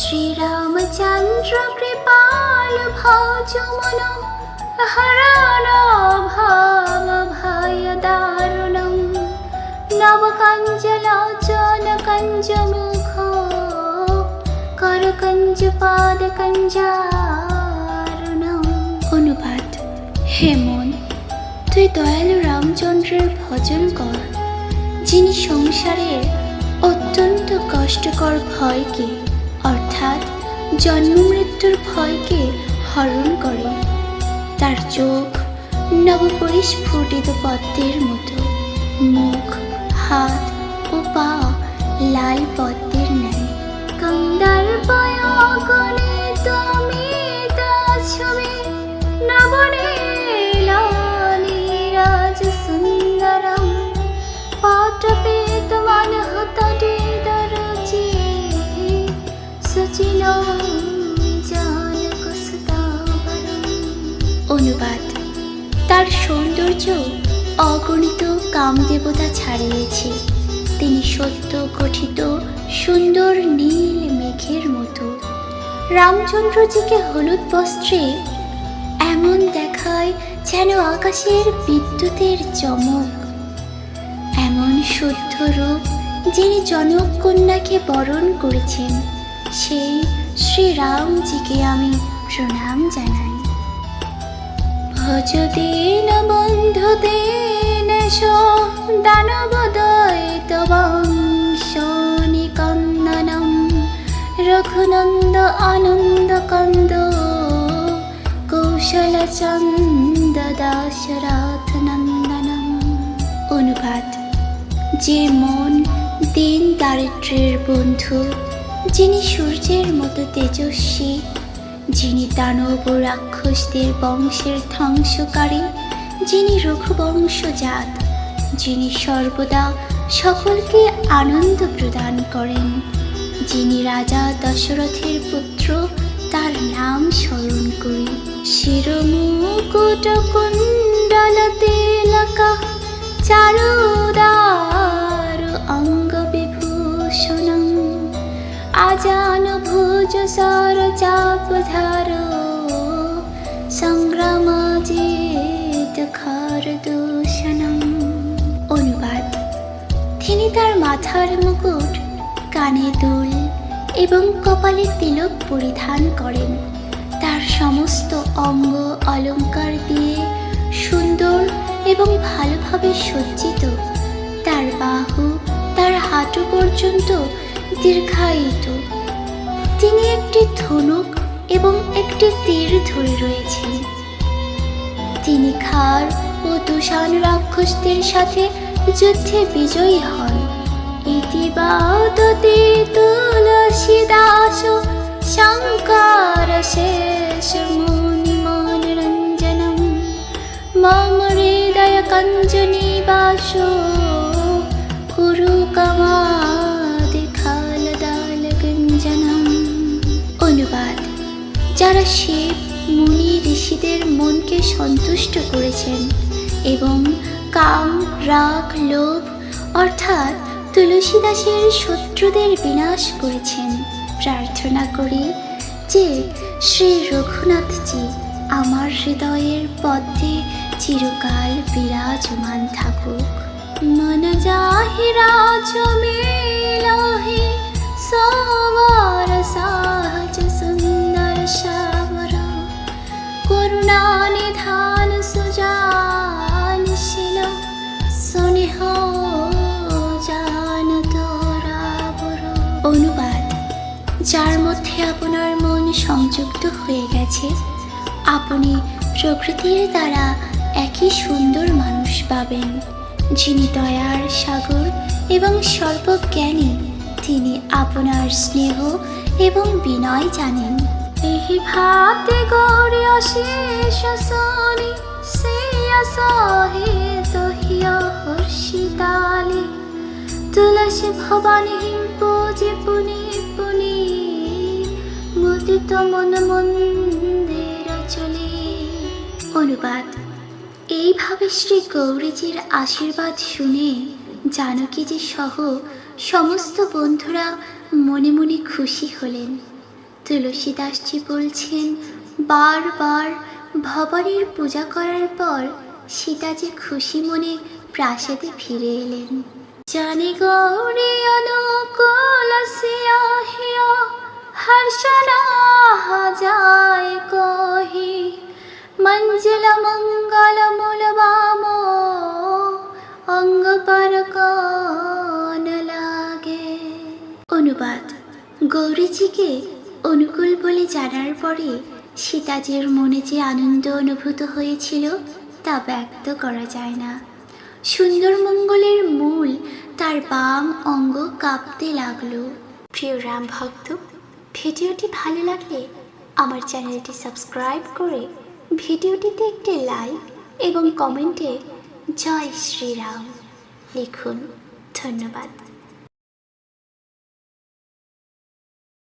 শ্রীরামচন্দ্র কৃপাল ভজ মন হরণ ভাব ভয় দারুণম নবকঞ্জলোচন কঞ্জ মুখ করকঞ্জ পাদ কঞ্জারুণম অনুবাদ, হে মন, তুই দয়ালু রামচন্দ্রের ভজন কর, যিনি সংসারের অত্যন্ত কষ্টকর ভয়কে অর্থাৎ জন্ম মৃত্যুর ভয়কে হরণ করে। তার চোখ নবপরিস্ফুটিত পদ্মের মতো। মুখ, হাত ও পা লাল পদ্মের কামদেবতা ছাড়িয়েছে। তিনি সত্য গঠিত, সুন্দর নীল মেঘের মতো। রামচন্দ্রজিকে হলুদ বস্ত্রে এমন দেখায় যেন আকাশের বিদ্যুতের চমক। এমন শুদ্ধ রূপ যিনি জনক কন্যাকে বরণ করেছেন, সেই শ্রীরামজিকে আমি প্রণাম জানাই। ভজ দীন দীনেশ দানবদয়িত বংশনিকন্দনম। রঘুনন্দ আনন্দ কন্দ, কৌশল চন্দ দাশরথ নন্দনম অনুবাদ, যে মন দিন দারিদ্রের বন্ধু, যিনি সূর্যের মতো তেজস্বী, যিনি দানব রাক্ষসদের বংশের ধ্বংসকারী, যিনি রঘুবংশজাত। যিনি সর্বদা সকলকে আনন্দ প্রদান করেন, যিনি রাজা দশরথের পুত্র, তার নাম স্মরণ করি। শিরমুকুট কুণ্ডল তিলকা চারুদার অঙ্গ বিভূষণম আজান ভুজ সর চাপধার সংগ্রাম জিত খর অনুবাদ তিনি তার মাথার মুকুট, কানে দুল এবং কপালে তিলক পরিধান করেন। তার সমস্ত অঙ্গ অলংকার দিয়ে সুন্দর এবং ভালোভাবে সজ্জিত। তার বাহু তার হাঁটু পর্যন্ত দীর্ঘায়িত। তিনি একটি ধনুক এবং একটি তীর ধরে রয়েছেন। তিনি খার ও তুষান রাক্ষসদের সাথে যুদ্ধে বিজয়ী হন। ইতিবাদতে তুলসী দাস, শঙ্কর শেষ মুনি মনোরঞ্জনম। মম হৃদয় কঞ্জনি বাস অনুবাদ, যারা শিব, মুনি, ঋষিদের মনকে সন্তুষ্ট করেছেন এবং কাম, রাগ, লোভ, অর্থাৎ তুলসীদাসের শত্রুদের বিনাশ করেছেন। প্রার্থনা করি যে শ্রী রঘুনাথজি আমার হৃদয়ের পদ্মে চিরকাল বিরাজমান থাকুক। মন যাহি মধ্যে আপনার মন সংযুক্ত হয়ে গেছে। আপনি প্রকৃতির দ্বারা একই সুন্দর মানুষ পাবেন। যিনি দয়ার সাগর এবং সর্বজ্ঞানী, তিনি আপনার স্নেহ এবং বিনয় জানেন। এই ভাতে গৌরী অশেষ তুলসী ভবানী পূজে মুদিত মন মন্দির চলে। অনুবাদ, এইভাবে শ্রী গৌরীজির আশীর্বাদ শুনে জানকীজি সহ সমস্ত বন্ধুরা মনে মনে খুশি হলেন। তুলসীদাসজি বলছেন, বারবার ভবানীর পূজা করার পর সীতা যে খুশি মনে প্রাসাদে ফিরে এলেন। জানি গৌরী অনুকূল মঙ্গল মূল বাম অঙ্গ পর লাগে? অনুবাদ, গৌরীজিকে অনুকূল বলে জানার পরে সীতাজির মনে যে আনন্দ অনুভূত হয়েছিল তা ব্যক্ত করা যায় না। সুন্দর মঙ্গলের মূল তার বাম অঙ্গ কাঁপতে লাগল। প্রিয় রাম ভক্ত ভিডিওটি ভালো লাগলে আমার চ্যানেলটি সাবস্ক্রাইব করে ভিডিওটিতে একটি লাইক এবং কমেন্টে জয় শ্রীরাম লিখুন। ধন্যবাদ।